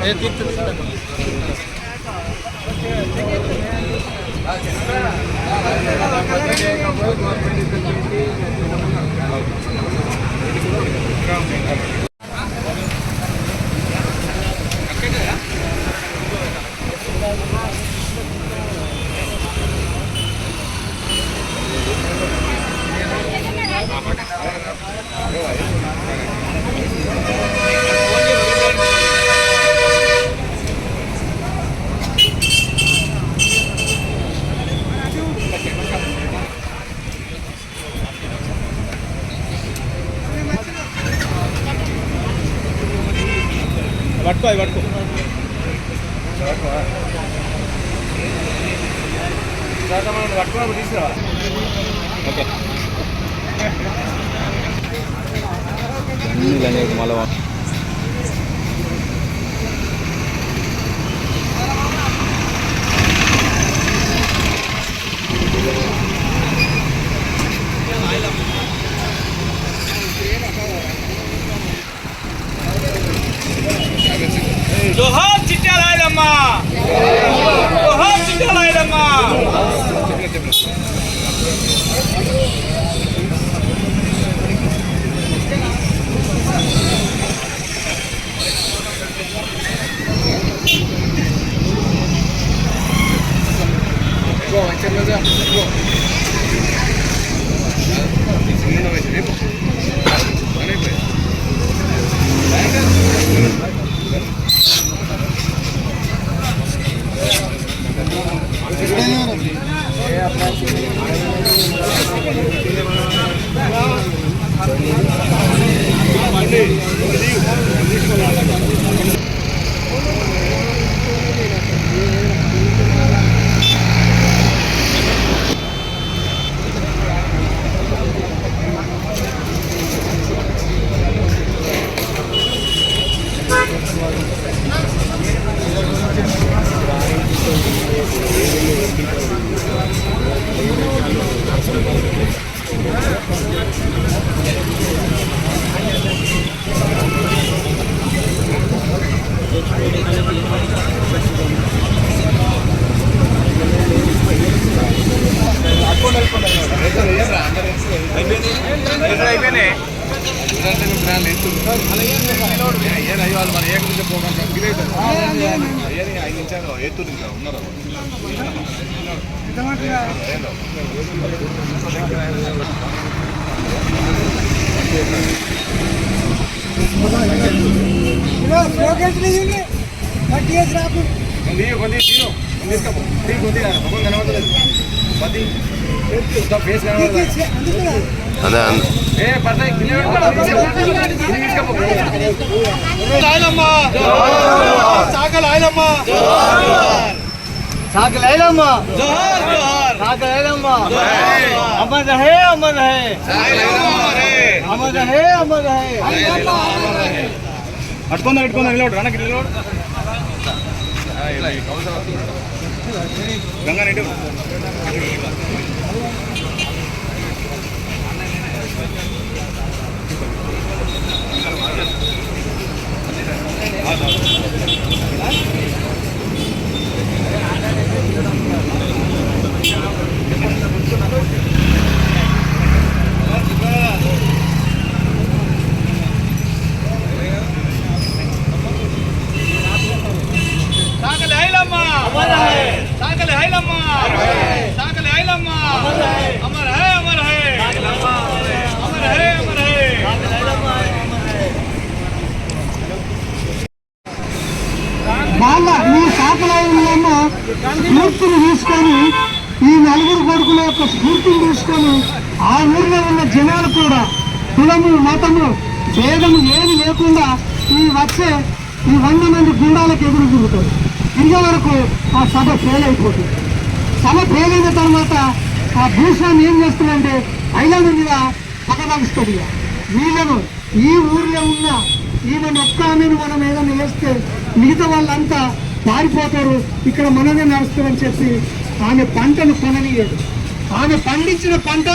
పట్టుకో మళ్ళీ జోహార్ అదే ఏ పడతాయి తీసుకపో లాయలమ్మ సాగ సాకలైలమ్మ జోహార్ జోహార్ సాకలైలమ్మ అమర్ రహే అమర్ రహే అమర్ రహే అమర్ రహే అట్టుకుందా అట్టుకుందా నిలబడు వెనక్కి నిలబడు గంగా నెట్టు వాళ్ళ ఈ సాంప్రదాయంలో స్ఫూర్తిని తీసుకొని ఈ నలుగురు కొడుకుల యొక్క స్ఫూర్తిని తీసుకొని ఆ ఊరిలో ఉన్న జనాలు కూడా కులము మతము భేదము ఏమి లేకుండా ఈ వచ్చే ఈ వంద మంది గుండాలకు ఎదురు తిరుగుతారు తిరిగే వరకు ఆ సభ ఫెయిల్ అయిపోతుంది సభ ఫెయిల్ అయిన తర్వాత ఆ భూస్వామి ఏం చేస్తుందంటే ఐలాండ్ మీద పక్కదాగిస్తుంది ఇక. వీళ్ళను ఈ ఊర్లో ఉన్న ఈమెను ఒక్క ఆమెను మనం ఏదైనా వేస్తే మిగతా వాళ్ళంతా పారిపోతారు. ఇక్కడ మనమే నడుస్తారని చెప్పి ఆమె పంటను కొననీయదు. ఆమె పండించిన పంట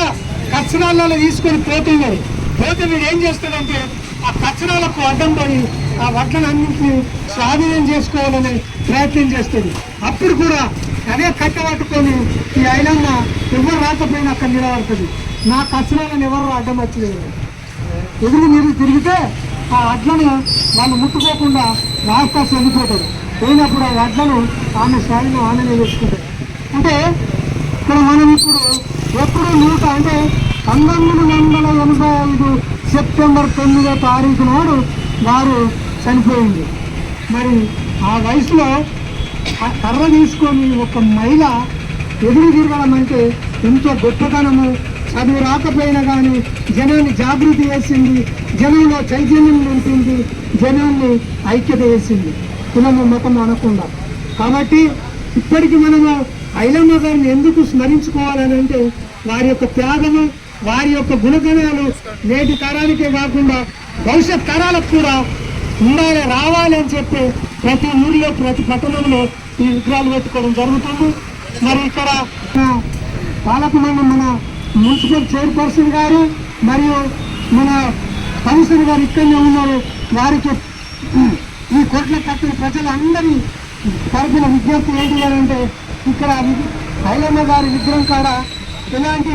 కచ్చరాలలో తీసుకొని పోతున్నారు. పోతే వీడు ఏం చేస్తాడంటే ఆ కచ్చరాలకు అడ్డం పడి ఆ వడ్లను అన్నింటినీ స్వాధీనం చేసుకోవాలని ప్రయత్నం చేస్తుంది. అప్పుడు కూడా అదే కట్ట పట్టుకొని ఈ ఐలమ్మ ఎవరు రాకపోయినా అక్కడ నిలబడుతుంది. నా కచ్చరాలను ఎవరు అడ్డం వచ్చలేదు ఎదురు మీరు తిరిగితే ఆ అడ్లను వాళ్ళు ముట్టుకోకుండా రాస్తా చనిపోతారు పోయినప్పుడు ఆ అడ్లను ఆమె స్థాయిలో ఆమెనే చేసుకుంటారు. అంటే ఇక్కడ మనం ఇప్పుడు ఎప్పుడు నూట అంటే పంతొమ్మిది వందల ఎనభై ఐదు సెప్టెంబర్ తొమ్మిదో తారీఖు నాడు వారు చనిపోయింది. మరి ఆ వయసులో ఆ కర్ర తీసుకొని ఒక మహిళ ఎదురు తిరగడం అంటే ఎంతో గొప్పతనము. చదువు రాకపోయినా కానీ జనాన్ని జాగృతి చేసింది జనంలో చైతన్యం నింపింది జనాన్ని ఐక్యత చేసింది. కులము మతం అనకుండా. కాబట్టి ఇప్పటికి మనము ఐలమ్మ గారిని ఎందుకు స్మరించుకోవాలనంటే వారి యొక్క త్యాగము వారి యొక్క గుణగణాలు నేటి తరానికే కాకుండా భవిష్యత్ తరాలకు కూడా ఉండాలి రావాలి అని చెప్పి ప్రతి ఊరిలో ప్రతి పట్టణంలో ఈ విగ్రహాలు పెట్టుకోవడం జరుగుతుంది. మరి ఇక్కడ మన మన మున్సిపల్ చైర్పర్సన్ గారు మరియు మన కమిషనర్ గారు ఇక్కడనే ఉన్నారు. వారికి ఈ కోట్ల కట్టిన ప్రజలందరి తరపున విజ్ఞప్తి ఏంటి అంటే ఇక్కడ ఐలమ్మ గారి విగ్రహం కాడ ఇలాంటి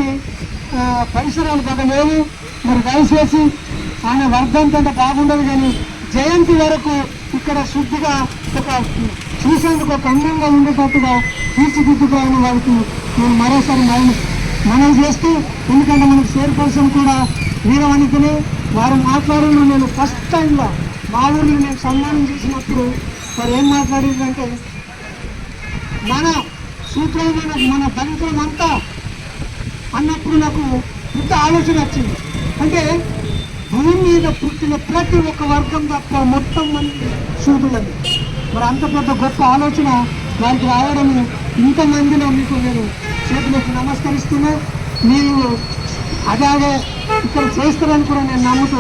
పరిసరాలు బాగా లేవు. మరి దయచేసి ఆయన వర్ధంతంత బాగుండదు కానీ జయంతి వరకు ఇక్కడ శుద్ధిగా ఒక చూసేందుకు ఒక అందంగా ఉండేటట్టుగా తీర్చిదిద్దుకోవాలని వారికి నేను మరోసారి మరణిస్తాను మనం చేస్తూ ఎందుకంటే మనకు చైర్పర్సన్ కూడా వీరవనితనే వారు మాట్లాడిన నేను ఫస్ట్ టైంలో మా ఊరిని నేను సన్మానం చేసినప్పుడు వారు ఏం మాట్లాడిందంటే మన సూత్రమైన మన దళితులమంతా అన్నప్పుడు నాకు ఇంత ఆలోచన వచ్చింది. అంటే భూమి మీద పుట్టిన ప్రతి ఒక్క వర్గం తప్ప మొత్తం మంది సూదులని మరి అంత పెద్ద గొప్ప ఆలోచన వారికి రావడం ఇంతమందిలో మీకు నేను చేతి మీకు నమస్కరిస్తున్నా. మీరు అలాగే ఇక్కడ చేస్తారని కూడా నేను నమ్ముతూ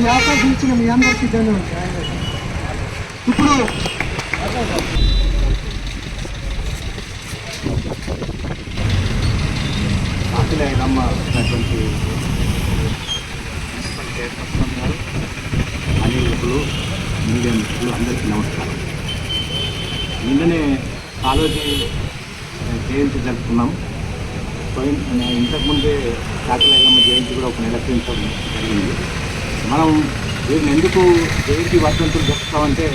ఈ అవకాశం ఇచ్చిన మీ అందరికీ ధన్యవాదాలు. ఇప్పుడు అమ్మ వచ్చినటువంటి చైర్పర్సన్ గారు అనిల్ మీడియా మిత్రులు అందరికీ నమస్కారం. నిన్ననే కాలోజీ జయంతి జరుపుకున్నాం. ఇంతకుముందే కాకలైలమ్మ జయంతి కూడా ఒక నెల జరిగింది. మనం వీరిని ఎందుకు జయంతి వర్ధంతులు చెప్తామంటే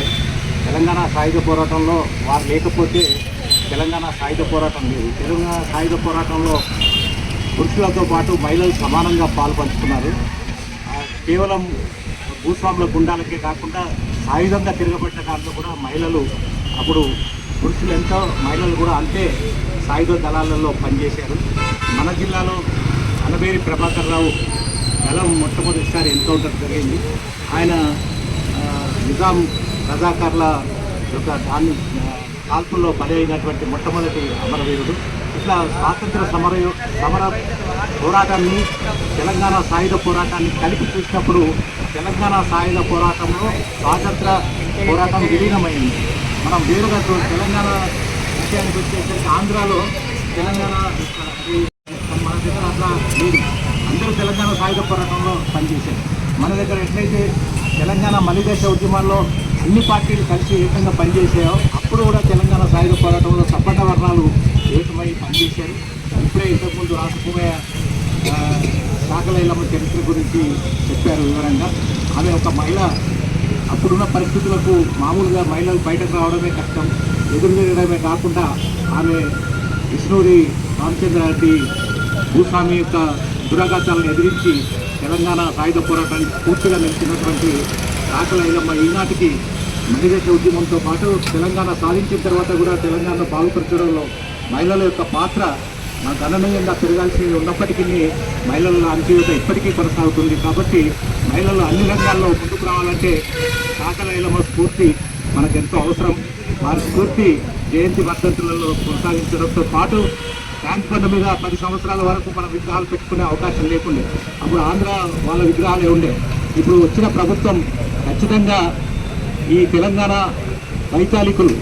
తెలంగాణ సాయుధ పోరాటంలో వారు లేకపోతే తెలంగాణ సాయుధ పోరాటం లేదు. తెలంగాణ సాయుధ పోరాటంలో పురుషులతో పాటు మహిళలు సమానంగా పాల్పంచుకున్నారు. కేవలం భూస్వాముల గుండాలకే కాకుండా సాయుధంగా తిరగబడిన దాంట్లో కూడా మహిళలు అప్పుడు పురుషులు ఎంతో మహిళలు కూడా అంతే సాయుధ దళాలలో పనిచేశారు. మన జిల్లాలో అనబేరి ప్రభాకర్ రావు దళం మొట్టమొదటిసారి ఎన్కౌంటర్ జరిగింది. ఆయన నిజాం రజాకార్ల యొక్క దాని కాల్పుల్లో బలి అయినటువంటి మొట్టమొదటి అమరవీరుడు. ఇట్లా స్వాతంత్ర సమర సమర పోరాటాన్ని తెలంగాణ సాయుధ పోరాటాన్ని కలిపి చూసినప్పుడు తెలంగాణ సాయుధ పోరాటంలో స్వాతంత్ర పోరాటం విలీనమైంది. మనం వేరుగా తెలంగాణ విషయానికి వచ్చేసరికి ఆంధ్రాలో తెలంగాణ ఈ మన దగ్గర అట్లా లేదు. అందరూ తెలంగాణ సాయుధ పోరాటంలో పనిచేశారు. మన దగ్గర ఎట్లయితే తెలంగాణ మలిదేశ ఉద్యమాల్లో అన్ని పార్టీలు కలిసి ఏకంగా పనిచేసాయో అప్పుడు కూడా తెలంగాణ సాయుధ పోరాటంలో సపట వర్ణాలు ఏకమై పనిచేశారు. ఇప్పుడే ఇంతకుముందు రాసకుమయ్య శాఖలైలమ్మ చరిత్ర గురించి చెప్పారు వివరంగా. ఆమె ఒక మహిళ అప్పుడున్న పరిస్థితులకు మామూలుగా మహిళలు బయటకు రావడమే కష్టం ఎదురుజరగడమే కాకుండా ఆమె విష్ణుడి రామచంద్రారెడ్డి భూస్వామి యొక్క దురాఘాతాలను ఎదిరించి తెలంగాణ సాయుధ పోరాటానికి పూర్తిగా నిలిచినటువంటి రాకలైలమ్మ ఈనాటికి మహిళల ఉద్యమంతో పాటు తెలంగాణ సాధించిన తర్వాత కూడా తెలంగాణ బాగుపరచడంలో మహిళల యొక్క పాత్ర మన గణనీయంగా పెరగాల్సి ఉన్నప్పటికీ మహిళల అంత్యత ఇప్పటికీ కొనసాగుతుంది. కాబట్టి మహిళలు అన్ని రంగాల్లో ముందుకు రావాలంటే కాకలైలమ్మ స్ఫూర్తి మనకు ఎంతో అవసరం. వారి స్ఫూర్తి జయంతి వర్ధంతులలో కొనసాగించడంతో పాటు ట్యాంక్ బండ్ మీద పది సంవత్సరాల వరకు మన విగ్రహాలు పెట్టుకునే అవకాశం లేకుండే. అప్పుడు ఆంధ్ర వాళ్ళ విగ్రహాలే ఉండే. ఇప్పుడు వచ్చిన ప్రభుత్వం ఖచ్చితంగా ఈ తెలంగాణ వైతాళికులు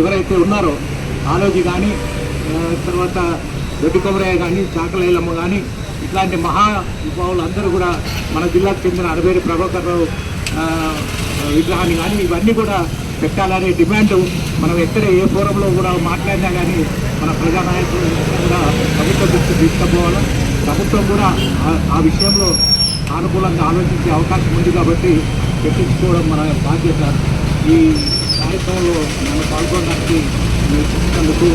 ఎవరైతే ఉన్నారో ఆలోచి కానీ తర్వాత దొడ్డి కొమరయ్య కానీ చాకలైలమ్మ కానీ ఇట్లాంటి మహా విభావులు అందరూ కూడా మన జిల్లాకు చెందిన అరవేరు ప్రభాకర్ రావు విగ్రహాన్ని కానీ ఇవన్నీ కూడా పెట్టాలనే డిమాండ్ మనం ఎక్కడ ఏ ఫోరంలో కూడా మాట్లాడినా కానీ మన ప్రజానాయకులు కూడా ప్రభుత్వ దృష్టి తీసుకుపోవాలి. ప్రభుత్వం కూడా ఆ- విషయంలో అనుకూలంగా ఆలోచించే అవకాశం ఉంది కాబట్టి పెట్టించుకోవడం మన బాధ్యత. ఈ కార్యక్రమంలో మనం పాల్గొనడానికి మీరు చూసినందుకు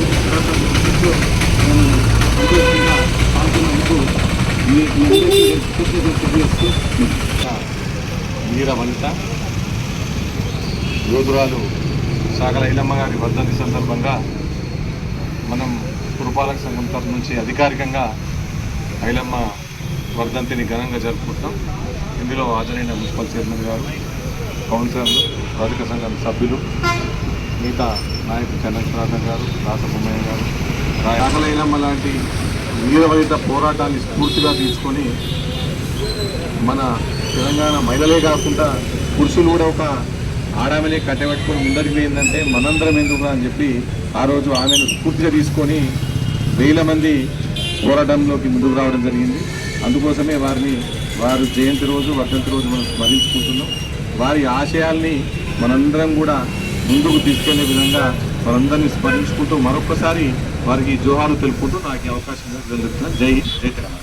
నేను సంతోషంగా పాల్గొన్నందుకు వనిత యోధురాలు సాగర ఐలమ్మ గారి వర్ధంతి సందర్భంగా మనం పురపాలక సంఘం తరఫు నుంచి అధికారికంగా ఐలమ్మ వర్ధంతిని ఘనంగా జరుపుకుంటాం. ఇందులో హాజరైన మున్సిపల్ చైర్మన్ గారు కౌన్సిలర్లు రాజక సంఘం సభ్యులు మిగతా నాయకులు చంద్రశేఖరరావు గారు రాసబొమ్మయ్య గారు సాగర లాంటి వీరవనిత పోరాటాన్ని స్ఫూర్తిగా తీసుకొని మన తెలంగాణ మహిళలే కాకుండా పురుషులు కూడా ఒక ఆడామలే కట్టబెట్టుకొని ముందరికి ఏంటంటే మనందరం ఎందుకు అని చెప్పి ఆ రోజు ఆమెను స్ఫూర్తిగా తీసుకొని వేల మంది పోరాటంలోకి ముందుకు రావడం జరిగింది. అందుకోసమే వారిని వారు జయంతి రోజు వర్ధంతి రోజు మనం స్మరించుకుంటున్నాం. వారి ఆశయాల్ని మనందరం కూడా ముందుకు తీసుకెళ్ళే విధంగా వారందరినీ స్మరించుకుంటూ మరొకసారి వారికి జోహాలు తెలుపుకుంటూ నాకు అవకాశం జరుగుతున్నా జై జై తెలంగాణ.